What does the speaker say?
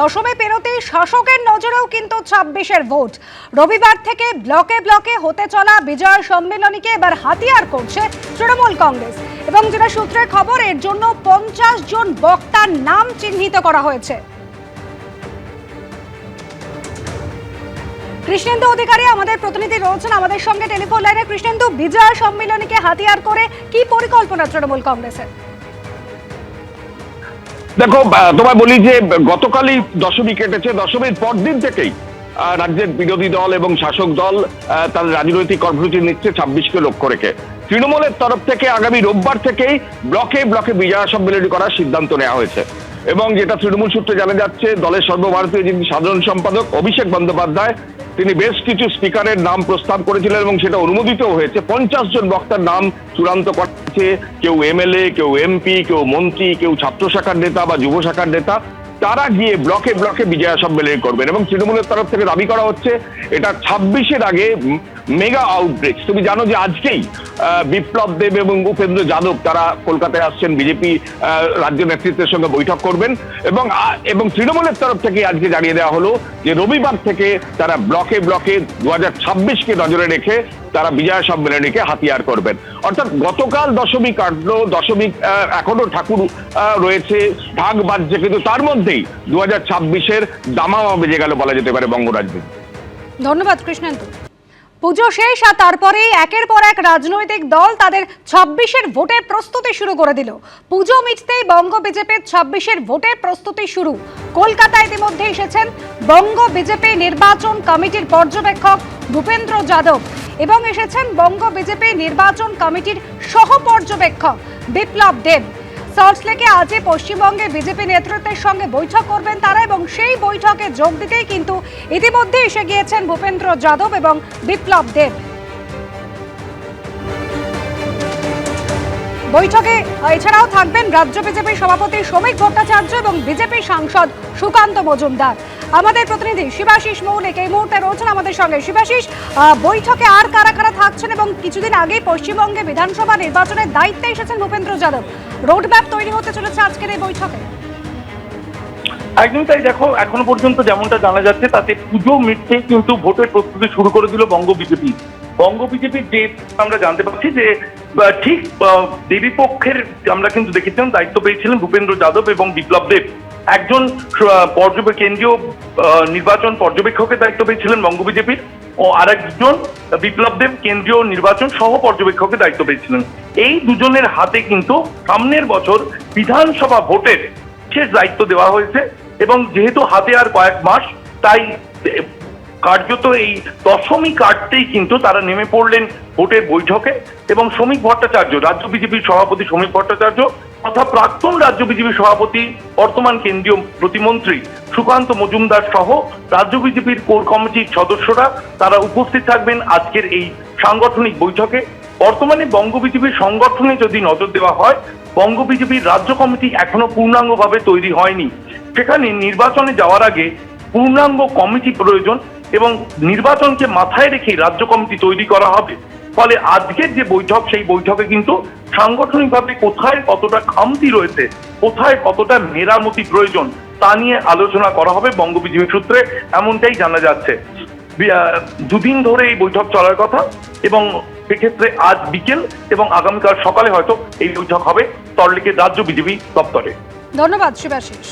দশমে পেরোতেই শাসকের নজরেও কিন্তু ছাব্বিশের ভোট। রবিবার থেকে ব্লকে ব্লকে হতে চলা বিজয় সম্মেলনীকে এবার হাতিয়ার করছে তৃণমূল কংগ্রেস। এবং যেটা সূত্রে খবর, এর জন্য পঞ্চাশ জন বক্তার নাম চিহ্নিত করা হয়েছে। কৃষ্ণেন্দু অধিকারী আমাদের প্রতিনিধি রয়েছেন। আমাদের সঙ্গে টেলিফোন লাইনে কৃষ্ণেন্দু, বিজয় সম্মেলনীকে হাতিয়ার করে কি পরিকল্পনা তৃণমূল কংগ্রেসের? দেখো তোমায় বলি যে গতকালই দশমী কেটেছে। দশমীর পরদিন থেকেই রাজ্যের বিরোধী দল এবং শাসক দল তার রাজনৈতিক কর্মসূচি নিচ্ছে ছাব্বিশকে লক্ষ্য রেখে। তৃণমূলের তরফ থেকে আগামী রোববার থেকেই ব্লকে ব্লকে বিজয়া সম্মেলনী করার সিদ্ধান্ত নেওয়া হয়েছে। এবং যেটা তৃণমূল সূত্রে জানা যাচ্ছে, দলের সর্বভারতীয় যিনি সাধারণ সম্পাদক অভিষেক বন্দ্যোপাধ্যায় তিনি বেশ কিছু স্পিকারের নাম প্রস্তাব করেছিলেন এবং সেটা অনুমোদিত হয়েছে। পঞ্চাশ জন বক্তার নাম চূড়ান্ত করা হয়েছে কেউ এমএলএ, কেউ এমপি, কেউ মন্ত্রী, কেউ ছাত্র শাখার নেতা বা যুব শাখার নেতা। তারা গিয়ে ব্লকে ব্লকে বিজয়া সম্মেলন করবেন এবং তৃণমূলের তরফ থেকে দাবি করা হচ্ছে, এটা ছাব্বিশের আগে মেগা আউটব্রেক তুমি জানো যে আজকেই বিপ্লব দেব এবং উপেন্দ্র যাদব তারা কলকাতায় আসছেন বিজেপি রাজ্য নেতৃত্বের সঙ্গে বৈঠক করবেন। এবং এবং তৃণমূলের তরফ থেকে আজকে জানিয়ে দেওয়া হলো যে রবিবার থেকে তারা ব্লকে ব্লকে দু হাজার ছাব্বিশকে নজরে রেখে তারা বিজয়া সম্মেলনীকে হাতিয়ার করবেন। অর্থাৎ গতকাল দশমী কাটলো দশমী আহ, এখনও ঠাকুর রয়েছে ঢাক বাজছে কিন্তু তার মধ্যেই দু হাজার ছাব্বিশের দামামা বেজে গেল বলা যেতে পারে বঙ্গরাজ্যে। ধন্যবাদ কৃষ্ণেন্দু। পুজো শেষ আর তারপরেই একের পর এক রাজনৈতিক দল তাদের ছাব্বিশের ভোটের প্রস্তুতি শুরু করে দিল। পুজো মিটতেই বঙ্গ বিজেপির ছাব্বিশের ভোটের প্রস্তুতি শুরু। কলকাতায় ইতিমধ্যে এসেছেন বঙ্গ বিজেপি নির্বাচন কমিটির পর্যবেক্ষক ভূপেন্দ্র যাদব এবং এসেছেন বঙ্গ বিজেপি নির্বাচন কমিটির সহ পর্যবেক্ষক বিপ্লব দেব। সল্টলেকে আজই পশ্চিমবঙ্গে বিজেপি নেতৃত্বের সঙ্গে বৈঠক করবেন তারা এবং সেই বৈঠকে যোগ দিতেই কিন্তু ইতিমধ্যে এসে গিয়েছেন ভূপেন্দ্র যাদব এবং বিপ্লব দেব। বৈঠকে এছাড়াও থাকবেন রাজ্য বিজেপির সভাপতি শ্রমিক ভট্টাচার্য এবং বিজেপি সাংসদ সুকান্ত মজুমদার। আমাদের প্রতিনিধি শিবাশিস মৌলিক এই মুহূর্তে রয়েছেন আমাদের সঙ্গে। শিবাশিস বৈঠকে আর কারা কারা থাকছেন কিছুদিন আগেই পশ্চিমবঙ্গে বিধানসভা নির্বাচনের দায়িত্বে এসেছেন ভূপেন্দ্র যাদব। রোডম্যাপ তৈরি হতে চলেছে আজকের এই বৈঠকে। একদমই তাই দেখো এখনও পর্যন্ত যেমনটা জানা যাচ্ছে তাতে পুজো মিটতেই কিন্তু ভোটের প্রস্তুতি শুরু করে দিল বঙ্গ বিজেপি। বঙ্গ বিজেপির যে আমরা জানতে পারছি যে ঠিক আহ, দেবী পক্ষের আমরা কিন্তু দেখেছিলাম দায়িত্ব পেয়েছিলেন ভূপেন্দ্র যাদব এবং বিপ্লব দেব। একজন আহ, পর্যবে কেন্দ্রীয় নির্বাচন পর্যবেক্ষকের দায়িত্ব পেয়েছিলেন বঙ্গ বিজেপির। ও আরেকজন বিপ্লব দেব কেন্দ্রীয় নির্বাচন সহ পর্যবেক্ষকের দায়িত্ব পেয়েছিলেন। এই দুজনের হাতে কিন্তু সামনের বছর বিধানসভা ভোটের শেষ দায়িত্ব দেওয়া হয়েছে এবং যেহেতু হাতে আর কয়েক মাস, তাই কার্যত এই দশমী কাটতেই কিন্তু তারা নেমে পড়লেন ভোটের বৈঠকে এবং শ্রমিক ভট্টাচার্য, রাজ্য বিজেপির সভাপতি শ্রমিক ভট্টাচার্য তথা প্রাক্তন রাজ্য বিজেপির সভাপতি, বর্তমান কেন্দ্রীয় প্রতিমন্ত্রী সুকান্ত মজুমদার সহ রাজ্য বিজেপির কোর কমিটির সদস্যরা, তারা উপস্থিত থাকবেন আজকের এই সাংগঠনিক বৈঠকে। বর্তমানে বঙ্গ বিজেপির সংগঠনে যদি নজর দেওয়া হয়, বঙ্গ বিজেপির রাজ্য কমিটি এখনও পূর্ণাঙ্গভাবে তৈরি হয়নি। সেখানে নির্বাচনে যাওয়ার আগে পূর্ণাঙ্গ কমিটি প্রয়োজন এবং নির্বাচনকে মাথায় রেখে রাজ্য কমিটি তৈরি করা হবে। ফলে আজকের যে বৈঠক, সেই বৈঠকে কিন্তু সাংগঠনিকভাবে কোথায় কতটা খামতি রয়েছে, কোথায় কতটা মেরামতি প্রয়োজন, তা নিয়ে আলোচনা করা হবে বঙ্গ সূত্রে, এমনটাই জানা যাচ্ছে। দুদিন ধরে এই বৈঠক চলার কথা এবং সেক্ষেত্রে আজ বিকেল এবং আগামীকাল সকালে হয়তো এই বৈঠক হবে তরলিকের রাজ্য বিজেপি দপ্তরে। ধন্যবাদ শিবাশিস